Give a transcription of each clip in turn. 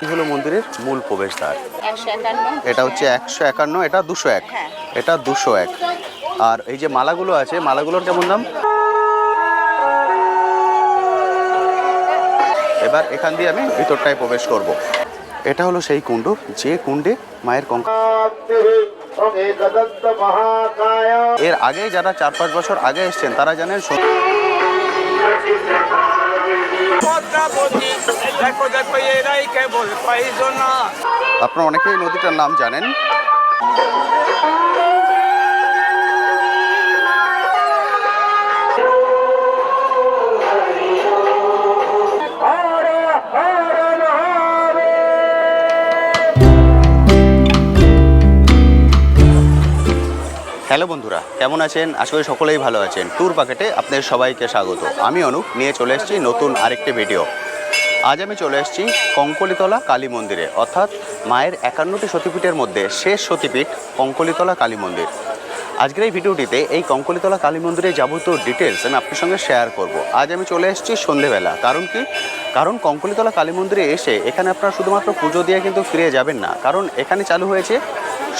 হলো মন্দিরের মূল প্রবেশদ্বার। এটা হচ্ছে একশো একান্ন এটা দুশো এক। হ্যাঁ। এটা দুশো এক। আর এই যে মালাগুলো আছে মালাগুলোর কেমন দাম? এবার এখান দিয়ে আমি ভিতরটায় প্রবেশ করব। এটা হলো সেই কুণ্ড যে কুণ্ডে মায়ের কঙ্ক এর আগে যারা চার পাঁচ বছর আগে এসছেন তারা জানেন আপনারা অনেকেই নদীটার নাম জানেন। হ্যালো বন্ধুরা, কেমন আছেন? করি সকলেই ভালো আছেন। ট্যুর প্যাকেটে আপনাদের সবাইকে স্বাগত। আমি অনুপ, নিয়ে চলে এসেছি নতুন আরেকটি ভিডিও আজ আমি চলে এসেছি কঙ্কলিতলা কালী মন্দিরে, অর্থাৎ মায়ের একান্নটি সতীপীঠের মধ্যে শেষ সতীপীঠ কঙ্কলিতলা কালী মন্দির। আজকের এই ভিডিওটিতে এই কঙ্কলিতলা কালী মন্দিরে যাবতীয় ডিটেলস আমি আপনার সঙ্গে শেয়ার করব। আজ আমি চলে এসেছি সন্ধেবেলা। কারণ কি? কারণ কঙ্কলিতলা কালী মন্দিরে এসে এখানে আপনারা শুধুমাত্র পুজো দিয়ে কিন্তু ফিরে যাবেন না। কারণ এখানে চালু হয়েছে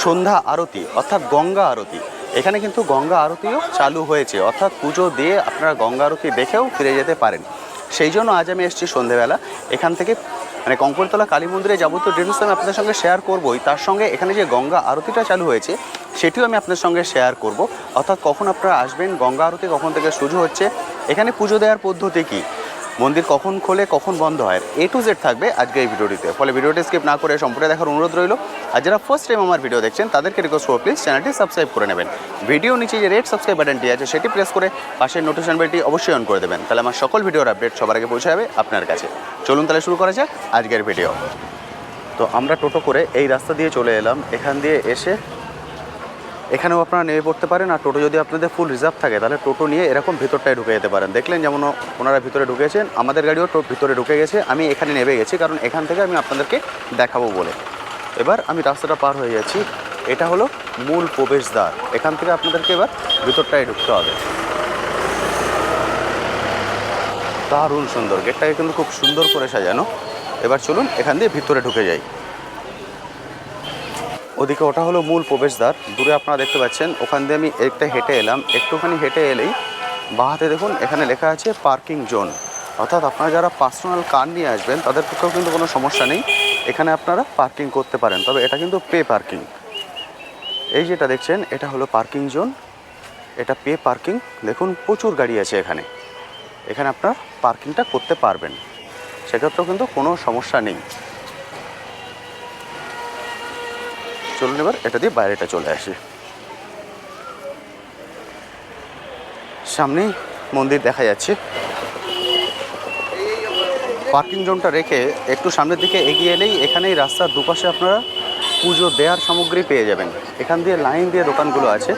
সন্ধ্যা আরতি, অর্থাৎ গঙ্গা আরতি। এখানে কিন্তু গঙ্গা আরতিও চালু হয়েছে। অর্থাৎ পুজো দিয়ে আপনারা গঙ্গা আরতি দেখেও ফিরে যেতে পারেন। সেই জন্য আজ আমি এসেছি সন্ধেবেলা। এখান থেকে মানে কঙ্করতলা কালী মন্দিরে যাবতীয় ডিটেলস আমি আপনাদের সঙ্গে শেয়ার করবই। তার সঙ্গে এখানে যে গঙ্গা আরতিটা চালু হয়েছে, সেটিও আমি আপনাদের সঙ্গে শেয়ার করব। অর্থাৎ কখন আপনারা আসবেন, গঙ্গা আরতি কখন থেকে শুরু হচ্ছে, এখানে পুজো দেওয়ার পদ্ধতি কী? মন্দির কখন খোলে, কখন বন্ধ হয় এ টু জেড থাকবে আজকে এই ভিডিওটিতে। ফলে ভিডিওটি স্কিপ না করে সম্পূর্ণ দেখার অনুরোধ রইল। আর যারা ফার্স্ট টাইম আমার ভিডিও দেখছেন, তাদেরকে রিকোয়েস্ট করব প্লিজ চ্যানেলটি সাবস্ক্রাইব করে নেবেন। ভিডিও নিচে যে রেড সাবস্ক্রাইব বাটনটি আছে, সেটি প্রেস করে পাশের নোটিফিকেশন বেলটি অবশ্যই অন করে দেবেন। তাহলে আমার সকল ভিডিওর আপডেট সবার আগে পৌঁছে যাবে আপনার কাছে। চলুন তাহলে শুরু করা যাক আজকের ভিডিও তো আমরা টোটো করে এই রাস্তা দিয়ে চলে এলাম। এখান দিয়ে এসে এখানেও আপনারা নেমে পড়তে পারেন আর টোটো যদি আপনাদের ফুল রিজার্ভ থাকে, তাহলে টোটো নিয়ে এরকম ভিতরটায় ঢুকে যেতে পারেন। দেখলেন যেমন ওনারা ভিতরে ঢুকেছেন, আমাদের গাড়িও ভিতরে ঢুকে গেছে, আমি এখানে নেমে গেছি কারণ এখান থেকে আমি আপনাদেরকে দেখাবো বলে। এবার আমি রাস্তাটা পার হয়ে যাচ্ছি, এটা হলো মূল প্রবেশদ্বার। এখান থেকে আপনাদেরকে এবার ভিতরটায় ঢুকতে হবে। দারুণ সুন্দর, গেটটাকে কিন্তু খুব সুন্দর করে সাজানো। এবার চলুন এখান দিয়ে ভিতরে ঢুকে যাই। ওদিকে ওটা হলো মূল প্রবেশদ্বার। দূরে আপনারা দেখতে পাচ্ছেন, ওখান দিয়ে আমি একটা হেঁটে এলাম। একটুখানি হেঁটে এলেই বাহাতে দেখুন, এখানে লেখা আছে পার্কিং জোন। অর্থাৎ আপনারা যারা পার্সোনাল কার নিয়ে আসবেন, তাদের পক্ষেও কিন্তু কোনো সমস্যা নেই। এখানে আপনারা পার্কিং করতে পারেন, তবে এটা কিন্তু পে পার্কিং। এই যেটা দেখছেন, এটা হলো পার্কিং জোন। এটা পে পার্কিং। দেখুন, প্রচুর গাড়ি আছে এখানে। এখানে আপনারা পার্কিংটা করতে পারবেন। সেক্ষেত্রেও কিন্তু কোনো সমস্যা নেই। চলুন এবার, এটা দিয়ে বাইরেটা চলে আসি। সামনেই মন্দির দেখা যাচ্ছে। পার্কিং জোনটা রেখে একটু সামনের দিকে এগিয়ে এলেই এখানেই রাস্তার দুপাশে আপনারা পুজো দেওয়ার সামগ্রী পেয়ে যাবেন। এখান দিয়ে লাইন দিয়ে দোকানগুলো আছে।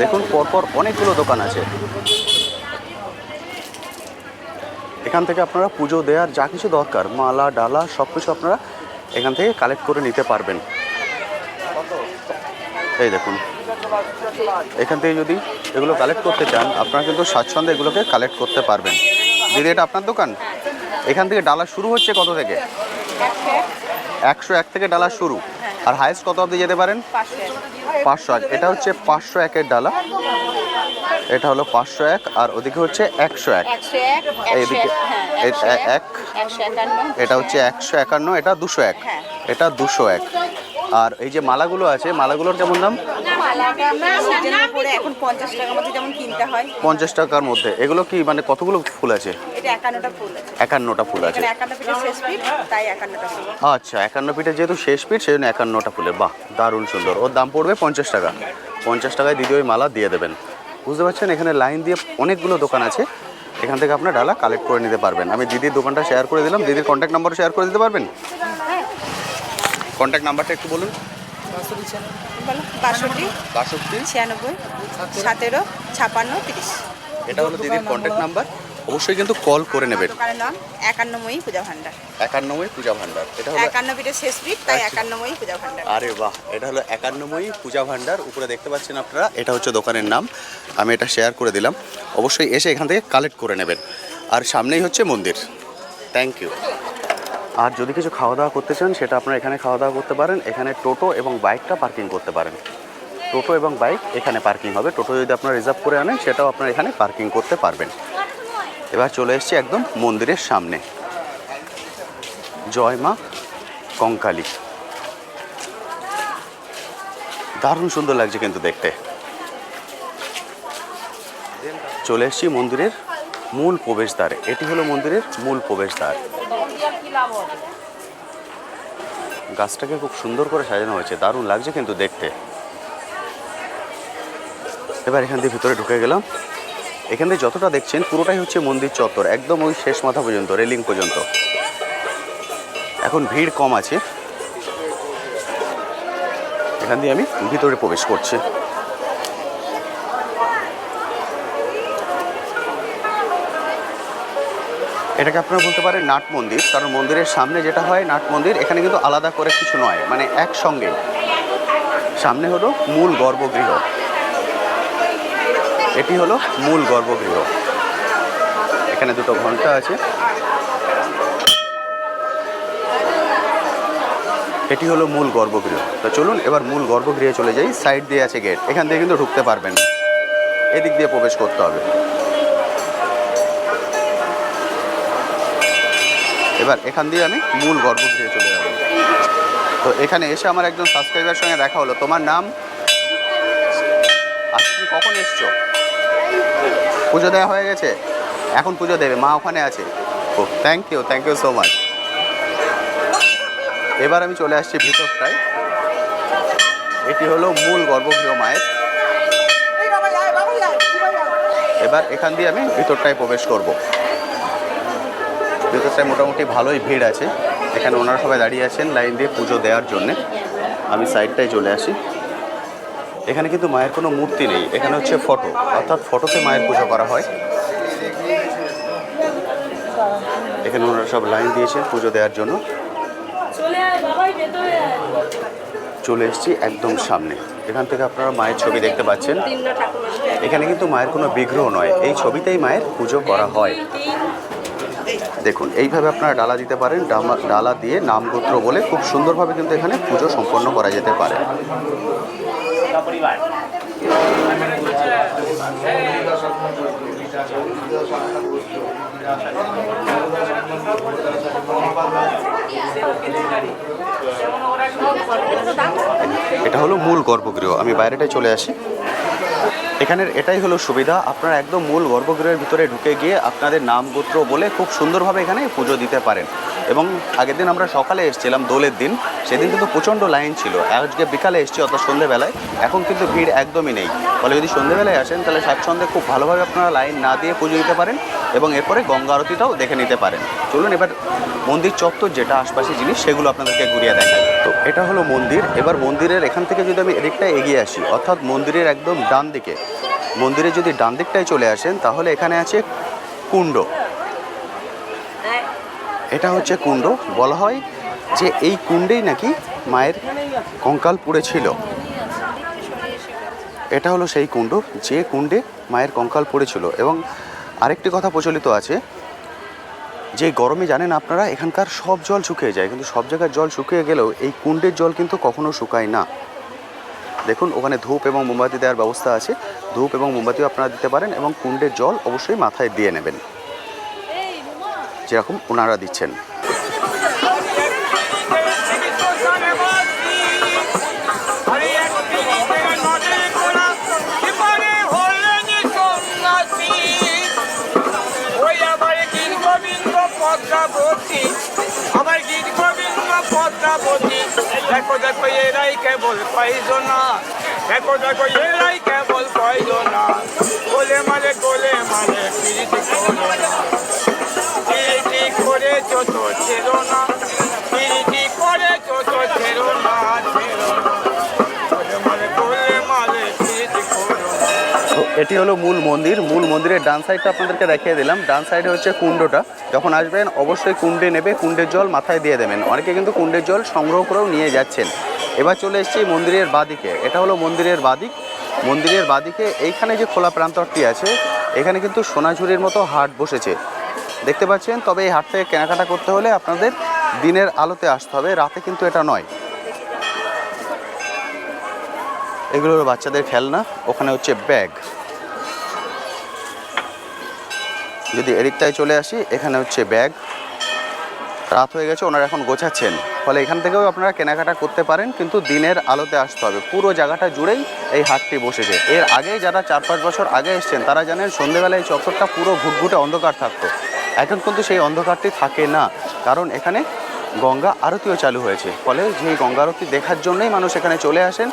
দেখুন, পরপর অনেকগুলো দোকান আছে। এখান থেকে আপনারা পুজো দেওয়ার যা কিছু দরকার, মালা, ডালা সব কিছু আপনারা এখান থেকে কালেক্ট করে নিতে পারবেন। এই দেখুন। এখান থেকে যদি এগুলো কালেক্ট করতে চান আপনারা কিন্তু স্বাচ্ছন্দ্যে এগুলোকে কালেক্ট করতে পারবেন। দিদি এটা আপনার দোকান? এখান থেকে ডালা শুরু হচ্ছে কত থেকে? একশো এক থেকে ডালা শুরু। আর হাইয়েস্ট কত অবধি যেতে পারেন? পাঁচশো এক। এটা হচ্ছে পাঁচশো একের ডালা। এটা হলো পাঁচশো এক আর ওদিকে হচ্ছে একশো এক। এইদিকে এক। এটা হচ্ছে একশো একান্ন এটা দুশো এক। হ্যাঁ। এটা দুশো এক। আর এই যে মালাগুলো আছে, মালাগুলোর কেমন দাম? পঞ্চাশ টাকার মধ্যে। এগুলো কি মানে কতগুলো ফুল আছে? একান্নটা ফুল আছে। পিঠে পিঠ আচ্ছা একান্ন পিঠের যেহেতু শেষ পিঠ সেই জন্য একান্নটা ফুলের বাহ, দারুণ সুন্দর। ওর দাম পড়বে পঞ্চাশ টাকা। পঞ্চাশ টাকায় দিদি ওই মালা দিয়ে দেবেন। বুঝতে পারছেন? এখানে লাইন দিয়ে অনেকগুলো দোকান আছে। এখান থেকে আপনার ডালা কালেক্ট করে নিতে পারবেন। আমি দিদির দোকানটা শেয়ার করে দিলাম। দিদির কন্ট্যাক্ট নাম্বার শেয়ার করে দিতে পারবেন? কন্ট্যাক্ট নাম্বারটা একটু বলুন। বাষট্টি বাষট্টি ছিয়ানব্বই সতেরো ছাপান্ন তিরিশ। এটা হলো দিদির কন্ট্যাক্ট নাম্বার অবশ্যই কিন্তু কল করে নেবেন। দোকানের নাম একান্নময়ী পূজা ভান্ডার একান্নময় পূজা ভান্ডার এটা হলো একান্ন শেষ পিঠ তাই আচ্ছা। একান্নময়ী পূজা ভান্ডার আরে বাহ এটা হলো একান্নময়ী পূজা ভান্ডার উপরে দেখতে পাচ্ছেন আপনারা এটা হচ্ছে দোকানের নাম। আমি এটা শেয়ার করে দিলাম। অবশ্যই এসে এখান থেকে কালেক্ট করে নেবেন। আর সামনেই হচ্ছে মন্দির। থ্যাংক ইউ আর যদি কিছু খাওয়া দাওয়া করতে চান, সেটা আপনারা এখানে খাওয়া দাওয়া করতে পারেন। এখানে টোটো এবং বাইকটা পার্কিং করতে পারেন। টোটো এবং বাইক এখানে পার্কিং হবে। টোটো যদি আপনারা রিজার্ভ করে আনেন, সেটাও আপনারা এখানে পার্কিং করতে পারবেন। এবার চলে এসেছি একদম মন্দিরের সামনে। জয় মা কঙ্কালী। দারুণ সুন্দর লাগছে কিন্তু দেখতে। চলে এসেছি মন্দিরের মূল প্রবেশদ্বারে। এটি হলো মন্দিরের মূল প্রবেশদ্বার। গাছটাকে খুব সুন্দর করে সাজানো হয়েছে, দারুণ লাগছে কিন্তু দেখতে। এবার এখান দিয়ে ভিতরে ঢুকে গেলাম। এখান দিয়ে যতটা দেখছেন, পুরোটাই হচ্ছে মন্দির চত্বর, একদম ওই শেষ মাথা পর্যন্ত, রেলিং পর্যন্ত। এখন ভিড় কম আছে। এখান দিয়ে আমি ভিতরে প্রবেশ করছি। এটাকে আপনারা বলতে পারেন নাট মন্দির, কারণ মন্দিরের সামনে যেটা হয়, নাট মন্দির, এখানে কিন্তু আলাদা করে কিছু নয় মানে একসঙ্গে। সামনে হলো মূল গর্ভগৃহ। এটি হলো মূল গর্ভগৃহ। এখানে দুটো ঘণ্টা আছে। এটি হলো মূল গর্ভগৃহ। তো চলুন এবার মূল গর্ভগৃহে চলে যাই। সাইড দিয়ে আছে গেট। এখান থেকে কিন্তু ঢুকতে পারবেন। এদিক দিয়ে প্রবেশ করতে হবে। এবার এখান দিয়ে আমি মূল গর্ভগৃহে চলে যাব। তো এখানে এসে আমার একজন সাবস্ক্রাইবার সঙ্গে দেখা হলো। তোমার নাম? আর তুমি কখন এসছো? পুজো দেওয়া হয়ে গেছে? এখন পুজো দেবে। মা ওখানে আছে। ও thank you thank you so much এবার আমি চলে আসছি ভিতরটায়। এটি হলো মূল গর্ভগৃহ মায়ের। এবার এখান দিয়ে আমি ভিতরটায় প্রবেশ করব। ভিতরটায় মোটামুটি ভালোই ভিড় আছে। এখানে ওনারা সবাই দাঁড়িয়ে আছেন লাইন দিয়ে পুজো দেওয়ার জন্যে। আমি সাইডটায় চলে আসি। এখানে কিন্তু মায়ের কোনো মূর্তি নেই। এখানে হচ্ছে ফটো। অর্থাৎ ফটোতে মায়ের পুজো করা হয়। এখানে ওনারা সব লাইন দিয়েছেন পুজো দেওয়ার জন্য। চলে এসেছি একদম সামনে। এখান থেকে আপনারা মায়ের ছবি দেখতে পাচ্ছেন। এখানে কিন্তু মায়ের কোনো বিগ্রহ নয়। এই ছবিতেই মায়ের পুজো করা হয়। দেখুন, এইভাবে আপনারা ডালা দিতে পারেন ডালা দিয়ে নামগোত্র বলে খুব সুন্দরভাবে কিন্তু এখানে পুজো সম্পন্ন করা যেতে পারে। এটা হলো মূল গর্ভগৃহ। আমি বাইরেটায় চলে আসি। এখানের এটাই হলো সুবিধা। আপনারা একদম মূল গর্ভগৃহের ভিতরে ঢুকে গিয়ে আপনাদের নাম গোত্র বলে খুব সুন্দরভাবে এখানে পুজো দিতে পারেন। এবং আগের দিন আমরা সকালে এসেছিলাম, দোলের দিন। সেদিন কিন্তু প্রচণ্ড লাইন ছিল। আজকে বিকালে এসেছি অর্থাৎ সন্ধ্যেবেলায় এখন কিন্তু ভিড় একদমই নেই। ফলে যদি সন্ধ্যেবেলায় আসেন, তাহলে স্বাচ্ছন্দ্যে খুব ভালোভাবে আপনারা লাইন না দিয়ে পুজো দিতে পারেন এবং এরপরে গঙ্গা আরতিটাও দেখে নিতে পারেন। চলুন এবার মন্দির চত্বর, যেটা আশপাশে জিনিস, সেগুলো আপনাদেরকে ঘুরিয়ে দেখাই। তো এটা হলো মন্দির। এবার মন্দিরের এখান থেকে যদি আমি এদিকটা এগিয়ে আসি, অর্থাৎ মন্দিরের একদম ডান দিকে। মন্দিরে যদি ডান দিকটায় চলে আসেন, তাহলে এখানে আছে কুণ্ড। এটা হচ্ছে কুণ্ড। বলা হয় যে এই কুণ্ডেই নাকি মায়ের কঙ্কাল পড়েছিল। এটা হলো সেই কুণ্ড, যে কুণ্ডে মায়ের কঙ্কাল পড়েছিল। এবং আরেকটি কথা প্রচলিত আছে, যে গরমে জানেন আপনারা, এখানকার সব জল শুকিয়ে যায়, কিন্তু সব জায়গার জল শুকিয়ে গেলেও এই কুণ্ডের জল কিন্তু কখনো শুকায় না। দেখুন, ওখানে ধূপ এবং মোমবাতি দেওয়ার ব্যবস্থা আছে। ধূপ এবং মোমবাতিও আপনারা দিতে পারেন এবং কুণ্ডের জল অবশ্যই মাথায় দিয়ে নেবেন। যেরকম ওনারা দিচ্ছেন। আমার দেখো দেখো এরাই কেবল কয়জনা দেখো দেখো এরাই কেবল গোলে মালে গোলে মালে প্রীতি করো না প্রীতি করে না। প্রীতি করে না। এটি হলো মূল মন্দির। মূল মন্দিরের ডান সাইডটা আপনাদেরকে দেখিয়ে দিলাম। ডান সাইডে হচ্ছে কুণ্ডটা। যখন আসবেন, অবশ্যই কুণ্ডে নেবে, কুণ্ডের জল মাথায় দিয়ে দেবেন। অনেকে কিন্তু কুণ্ডের জল সংগ্রহ করেও নিয়ে যাচ্ছেন। এবার চলে এসেছি মন্দিরের বাদিকে। এটা হলো মন্দিরের বাদিক। মন্দিরের বাদিকে এইখানে যে খোলা প্রান্তরটি আছে, এখানে কিন্তু সোনাঝুরির মতো হাট বসেছে। দেখতে পাচ্ছেন, তবে এই হাট থেকে কেনাকাটা করতে হলে আপনাদের দিনের আলোতে আসতে হবে, রাতে কিন্তু এটা নয়। এগুলো বাচ্চাদের খেলনা, ওখানে হচ্ছে ব্যাগ। যদি এদিকটায় চলে আসি, এখানে হচ্ছে ব্যাগ। রাত হয়ে গেছে, ওনারা এখন গোছাচ্ছেন। ফলে এখান থেকেও আপনারা কেনাকাটা করতে পারেন, কিন্তু দিনের আলোতে আসতে হবে। পুরো জায়গাটা জুড়েই এই হাটটি বসেছে। এর আগে যারা চার পাঁচ বছর আগে এসছেন, তারা জানেন সন্ধেবেলায় এই চত্বরটা পুরো ঘুটঘুটে অন্ধকার থাকতো। এখন কিন্তু সেই অন্ধকারটি থাকে না। কারণ এখানে গঙ্গা আরতিও চালু হয়েছে। ফলে যে গঙ্গা আরতি দেখার জন্যই মানুষ এখানে চলে আসেন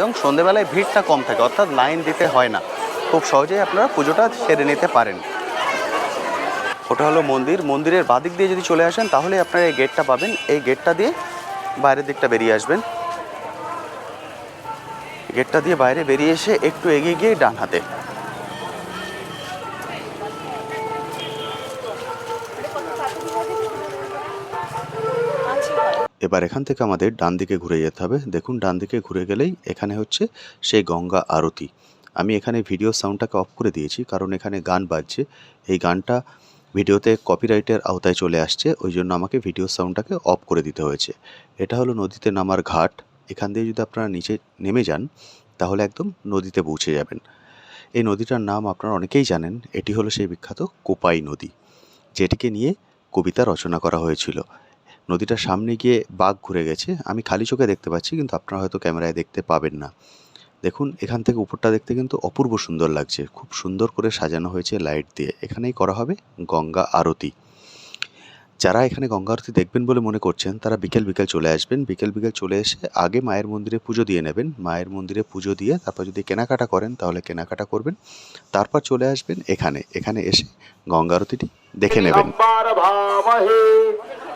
এবং সন্ধেবেলায় ভিড়টা কম থাকে, অর্থাৎ লাইন দিতে হয় না। খুব সহজেই আপনারা পুজোটা সেরে নিতে পারেন। ওটা হলো মন্দির। মন্দিরের বাদিক দিয়ে যদি চলে আসেন, তাহলে আপনারা এই গেটটা পাবেন। এই গেটটা দিয়ে বাইরের দিকটা বেরিয়ে আসবেন। গেটটা দিয়ে বাইরে বেরিয়ে এসে একটু এগিয়ে গিয়ে ডান হাতে এবার এখান থেকে আমাদের ডান দিকে ঘুরে যেতে হবে। দেখুন ডান দিকে ঘুরে গেলেই এখানে হচ্ছে সেই গঙ্গা আরতি। আমি এখানে ভিডিও সাউন্ডটাকে অফ করে দিয়েছি, কারণ এখানে গান বাজছে। এই গানটা ভিডিওতে কপিরাইটের আওতায় চলে আসছে, ওই জন্য আমাকে ভিডিও সাউন্ডটাকে অফ করে দিতে হয়েছে। এটা হলো নদীতে নামার ঘাট। এখান দিয়ে যদি আপনারা নিচে নেমে যান, তাহলে একদম নদীতে পৌঁছে যাবেন। এই নদীটার নাম আপনারা অনেকেই জানেন, এটি হলো সেই বিখ্যাত কোপাই নদী, যেটিকে নিয়ে কবিতা রচনা করা হয়েছিল। নদীটার সামনে গিয়ে বাঘ ঘুরে গেছে। আমি খালি চোখে দেখতে পাচ্ছি, কিন্তু আপনারা হয়তো ক্যামেরায় দেখতে পাবেন না। দেখুন, এখান থেকে উপরটা দেখতে কিন্তু অপূর্ব সুন্দর লাগছে। খুব সুন্দর করে সাজানো হয়েছে লাইট দিয়ে। এখানেই করা হবে গঙ্গা আরতি। যারা এখানে গঙ্গা আরতি দেখবেন বলে মনে করছেন, তারা বিকেল বিকেল চলে আসবেন। বিকেল বিকেল চলে এসে আগে মায়ের মন্দিরে পুজো দিয়ে নেবেন। মায়ের মন্দিরে পুজো দিয়ে তারপর যদি কেনাকাটা করেন, তাহলে কেনাকাটা করবেন। তারপর চলে আসবেন এখানে। এখানে এসে গঙ্গা আরতিটি দেখে নেবেন।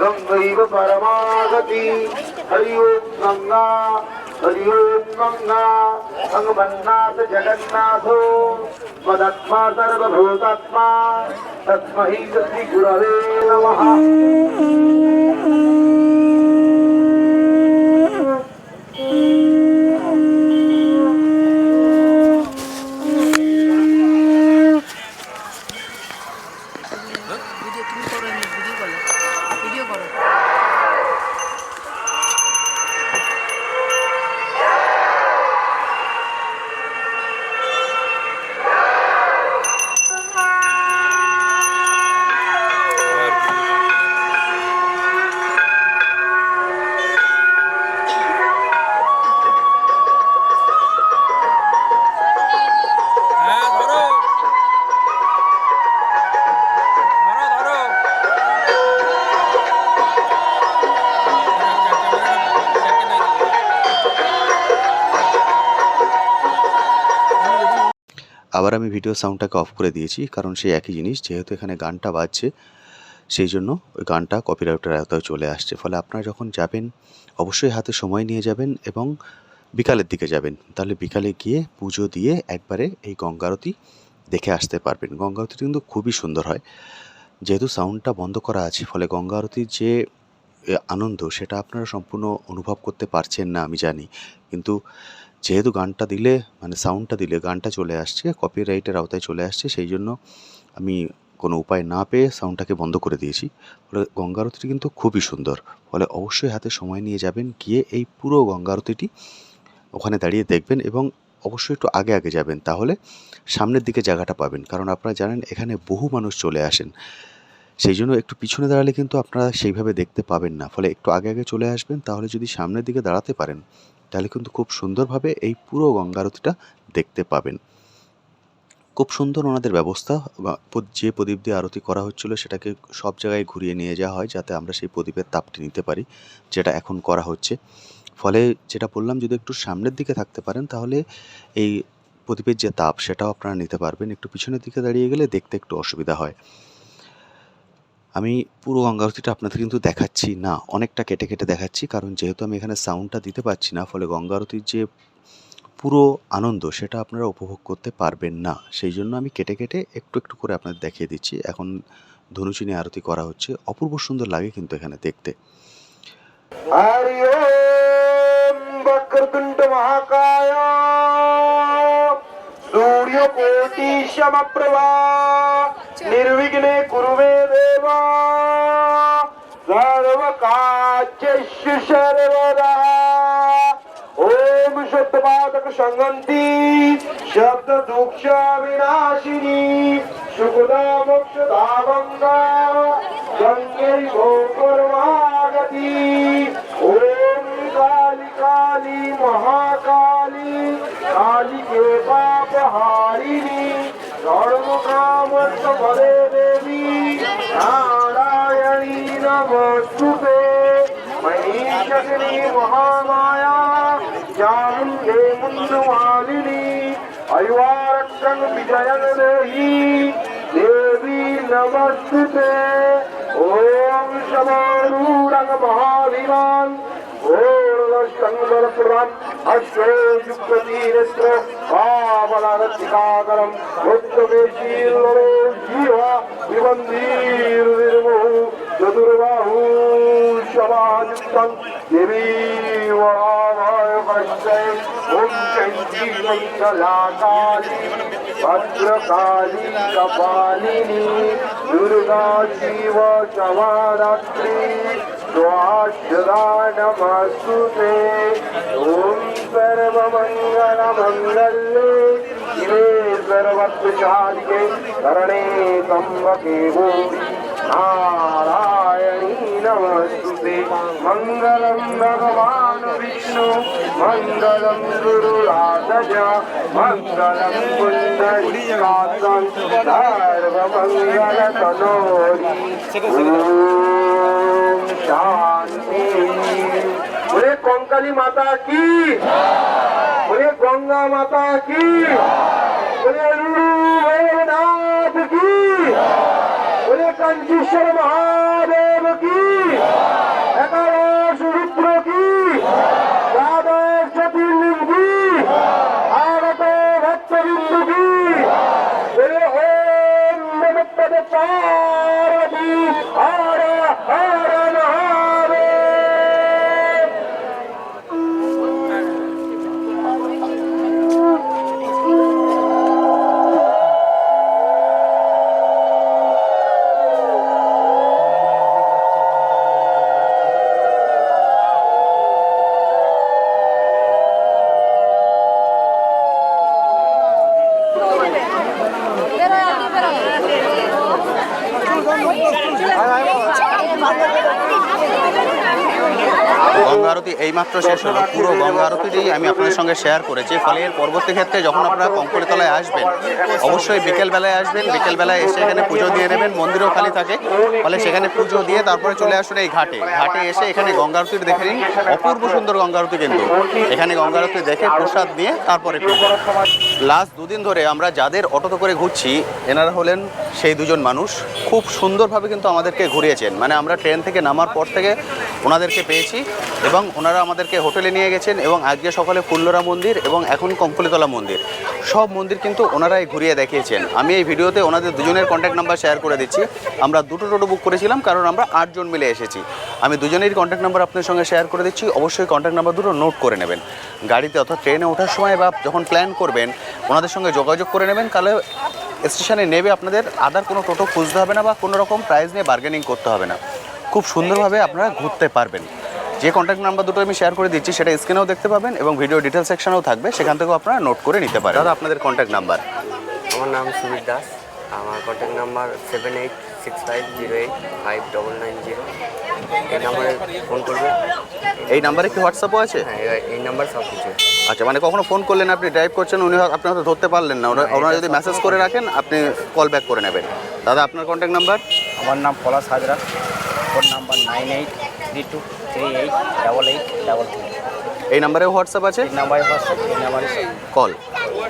गंगैव परमागति। हरि ओं गंगा हरि गंगा भगवन्नाथ जगन्नाथो, मदत्मा सर्वभूतात्मा, तस्मै श्री गुरवे नमः। আবার আমি ভিডিও সাউন্ডটাকে অফ করে দিয়েছি, কারণ সেই একই জিনিস, যেহেতু এখানে গানটা বাজছে, সেই জন্য ওই গানটা কপিরাইটের আওতায় চলে আসছে। ফলে আপনারা যখন যাবেন, অবশ্যই হাতে সময় নিয়ে যাবেন এবং বিকালের দিকে যাবেন। তাহলে বিকালে গিয়ে পুজো দিয়ে একবারে এই গঙ্গারতি দেখে আসতে পারবেন। গঙ্গারতি কিন্তু খুবই সুন্দর হয়। যেহেতু সাউন্ডটা বন্ধ করা আছে, ফলে গঙ্গা আরতির যে আনন্দ, সেটা আপনারা সম্পূর্ণ অনুভব করতে পারছেন না, আমি জানি। কিন্তু যেহেতু গানটা দিলে মানে সাউন্ডটা দিলে, গানটা চলে আসছে কপিরাইটের আওতায় চলে আসছে, সেই জন্য আমি কোনো উপায় না পেয়ে সাউন্ডটাকে বন্ধ করে দিয়েছি। ফলে গঙ্গা আরতিটি কিন্তু খুবই সুন্দর। ফলে অবশ্যই হাতে সময় নিয়ে যাবেন, গিয়ে এই পুরো গঙ্গা আরতিটি ওখানে দাঁড়িয়ে দেখবেন এবং অবশ্যই একটু আগে আগে যাবেন। তাহলে সামনের দিকে জায়গাটা পাবেন। কারণ আপনারা জানেন, এখানে বহু মানুষ চলে আসেন। সেই জন্য একটু পিছনে দাঁড়ালে কিন্তু আপনারা সেইভাবে দেখতে পাবেন না। ফলে একটু আগে আগে চলে আসবেন, তাহলে যদি সামনের দিকে দাঁড়াতে পারেন, তাহলে কিন্তু খুব সুন্দরভাবে এই পুরো গঙ্গা আরতিটা দেখতে পাবেন। খুব সুন্দর ওনাদের ব্যবস্থা যে প্রদীপ দিয়ে আরতি করা হচ্ছিল সেটাকে সব জায়গায় ঘুরিয়ে নিয়ে যাওয়া হয়, যাতে আমরা সেই প্রদীপের তাপটি নিতে পারি, যেটা এখন করা হচ্ছে। ফলে যেটা বললাম, যদি একটু সামনের দিকে থাকতে পারেন, তাহলে এই প্রদীপের যে তাপ, সেটাও আপনারা নিতে পারবেন। একটু পিছনের দিকে দাঁড়িয়ে গেলে দেখতে একটু অসুবিধা হয়। আমি পুরো গঙ্গারতিটা আপনাদের কিন্তু দেখাচ্ছি না, অনেকটা কেটে কেটে দেখাচ্ছি, কারণ যেহেতু আমি এখানে সাউন্ডটা দিতে পারছি না, ফলে গঙ্গারতির যে পুরো আনন্দ সেটা আপনারা উপভোগ করতে পারবেন না। সেই জন্য আমি কেটে কেটে একটু একটু করে আপনাদের দেখিয়ে দিচ্ছি। এখন ধনুচিনি আরতি করা হচ্ছে, অপূর্ব সুন্দর লাগে কিন্তু এখানে দেখতে। মহাকায় সূর্য কোটি নির্বিঘ্নে কুরুবে দেব। সর্বকার্যেষু সর্বদা শব্দ দুঃখ বিনাশিনী সুখদা কালী কালী মহাকালী কালী কে ধর্মকামর্থ বলে দেবী নারায়ণী নমস্তুতে। মহিষাসিনী মহামায়া চামুণ্ডে মুন্ডমালিনী অয়ুয়ারক্ষং বিজয়ন দেহি দেবী নমস্তুতে। ওম সমরূরং মহাভিমান ঘোরদর্শং দর্পুরাম ओम शमारूढं महावीरान् घोरदर्शनदर्शनम् अश्वयुक्ततीरत्र कामलारतिकाकरम् वृत्तवेशीर्णो जीव विबन्धीर्विर्मुः चतुर्बाहू शमायुक्तं देवी वरावाय कश्चै ॐ चैत्री मङ्गलाकाली भद्रकाली कपालिनी दुर्गा शिव ಸರ್ವ ಮಂಗಲ ಮಂಗಲ್ಯೇ ಶಿವೇ ಸರ್ವತ್ತು ಶಾಲಿಗೆ ಶರಣೇ ತಂಬಕೆ ಗೌರಿ ನಾರಾಯಣೀ ನಮಸ್ತುತೆ ಮಂಗಲಂ ಭಗವಾನ್ ವಿಷ್ಣು ಮಂಗಲಂ ಗುರುರಾಜ ಮಂಗಲಂ ಕುಂಡಲಿಕಾಸಂ ಸರ್ವ ಮಂಗಲ ತನೋರಿ ಓಂ ಶಾಂತಿ কঙ্কালী মাতা কি? বলে গঙ্গা মাতা কি? বলে রুরু ভৈরনাথ কি? বলে কাঞ্চীশ্বর মহাদেব কি? গঙ্গা আরতি এইমাত্র শেষ হলো। পুরো গঙ্গা আরতিটি আমি আপনাদের সঙ্গে শেয়ার করেছি। ফলে এর পরবর্তী ক্ষেত্রে যখন আপনারা কঙ্করতলায় আসবেন, অবশ্যই বিকেলবেলায় আসবেন। বিকেলবেলায় এসে এখানে পুজো দিয়ে নেবেন। মন্দিরও খালি থাকে। ফলে সেখানে পুজো দিয়ে তারপরে চলে আসুন এই ঘাটে। ঘাটে এসে এখানে গঙ্গা আরতি দেখে নিন। অপূর্ব সুন্দর গঙ্গা আরতি কিন্তু। এখানে গঙ্গা আরতি দেখে প্রসাদ নিয়ে তারপরে লাস্ট দুদিন ধরে আমরা যাদের অটোতে করে ঘুরছি, এনারা হলেন সেই দুজন মানুষ। খুব সুন্দরভাবে কিন্তু আমাদেরকে ঘুরিয়েছেন। মানে আমরা ট্রেন থেকে নামার পর থেকে ওনাদেরকে পেয়েছি এবং ওনারা আমাদেরকে হোটেলে নিয়ে গেছেন এবং আজকে সকালে ফুল্লরা মন্দির এবং এখন কঙ্কলিতলা মন্দির। সব মন্দির কিন্তু ওনারাই ঘুরিয়ে দেখিয়েছেন। আমি এই ভিডিওতে ওনাদের দুজনের কন্ট্যাক্ট নাম্বার শেয়ার করে দিচ্ছি। আমরা দুটো টোটো বুক করেছিলাম, কারণ আমরা আটজন মিলে এসেছি। আমি দুজনের কন্ট্যাক্ট নাম্বার আপনার সঙ্গে শেয়ার করে দিচ্ছি। অবশ্যই কন্ট্যাক্ট নাম্বার দুটো নোট করে নেবেন। গাড়িতে অর্থাৎ ট্রেনে ওঠার সময় বা যখন প্ল্যান করবেন, ওনাদের সঙ্গে যোগাযোগ করে নেবেন। তাহলে স্টেশনে নেবে আপনাদের। আদার কোনো টোটো খুঁজতে হবে না বা কোনো রকম প্রাইস নিয়ে বার্গেনিং করতে হবে না। খুব সুন্দরভাবে আপনারা ঘুরতে পারবেন। যে কন্ট্যাক্ট নাম্বার দুটো আমি শেয়ার করে দিচ্ছি সেটা স্ক্রিনেও দেখতে পাবেন এবং ভিডিও ডিটেল সেকশনেও থাকবে। সেখান থেকেও আপনারা নোট করে নিতে পারেন। দাদা আপনাদের কন্ট্যাক্ট নাম্বার আমার নাম সুমিত দাস। আমার contact number seven eight six five zero eight five double nine zero এই নাম্বারে ফোন করবে এই নাম্বারে কি হোয়াটসঅ্যাপও আছে? হ্যাঁ এই- নাম্বার সব কিছু। আচ্ছা মানে কখনো ফোন করলেন আপনি ড্রাইভ করছেন উনি হয়তো- আপনি হয়তো ধরতে পারলেন না। ওরা- ওনারা যদি মেসেজ করে রাখেন আপনি কল ব্যাক করে নেবেন। দাদা আপনার কন্ট্যাক্ট নাম্বার আমার নাম Palash Hazra. Phone number nine eight three two three eight double eight double three এই নাম্বারেও হোয়াটসঅ্যাপ আছে? নাম্বারে হোয়াটসঅ্যাপ এই নাম্বারে কল।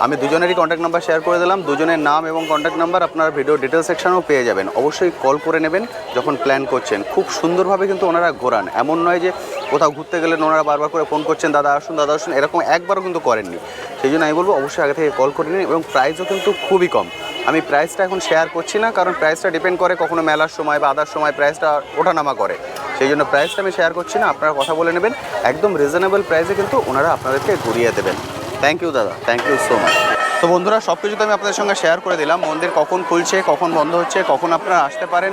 আমি দুজনেরই কন্ট্যাক্ট নাম্বার শেয়ার করে দিলাম। দুজনের নাম এবং কন্ট্যাক্ট নাম্বার আপনার ভিডিও ডিটেল সেকশনেও পেয়ে যাবেন। অবশ্যই কল করে নেবেন যখন প্ল্যান করছেন। খুব সুন্দরভাবে কিন্তু ওনারা ঘোরান। এমন নয় যে কোথাও ঘুরতে গেলেন ওনারা বারবার করে ফোন করছেন দাদা আসুন দাদা আসুন। এরকম একবারও কিন্তু করেননি। সেই জন্য আমি বলব অবশ্যই আগে থেকে কল করে নিন এবং প্রাইসও কিন্তু খুবই কম। আমি প্রাইসটা এখন শেয়ার করছি না কারণ প্রাইসটা ডিপেন্ড করে কখনো মেলার সময় বা আদার সময় প্রাইসটা ওঠানামা করে। সেই জন্য প্রাইসটা আমি শেয়ার করছি না, আপনারা কথা বলে নেবেন। একদম রিজনেবল প্রাইসে কিন্তু ওনারা আপনাদেরকে ঘুরিয়ে দেবেন। থ্যাংক ইউ দাদা। থ্যাংক ইউ সো মাচ তো বন্ধুরা সব কিছু তো আমি আপনাদের সঙ্গে শেয়ার করে দিলাম। মন্দির কখন খুলছে, কখন বন্ধ হচ্ছে, কখন আপনারা আসতে পারেন?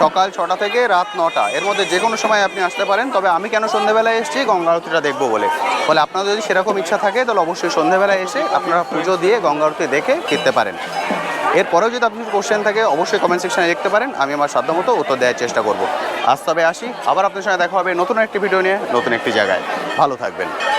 সকাল ছটা থেকে রাত নটা। এর মধ্যে যে কোনো সময় আপনি আসতে পারেন, তবে আমি কেন সন্ধ্যেবেলায় এসেছি? গঙ্গা আরতিটা দেখব বলে। ফলে আপনাদের যদি সেরকম ইচ্ছা থাকে, তাহলে অবশ্যই সন্ধ্যেবেলায় এসে আপনারা পুজো দিয়ে গঙ্গা আরতি দেখে ফিরতে পারেন। এরপরেও যদি আপনি কোশ্চেন থাকে, অবশ্যই কমেন্ট সেকশনে দেখতে পারেন। আমি আমার সাধ্যমতো উত্তর দেওয়ার চেষ্টা করব। আজ তবে আসি। আবার আপনার সঙ্গে দেখা হবে নতুন একটি ভিডিও নিয়ে, নতুন একটি জায়গায়। ভালো থাকবেন।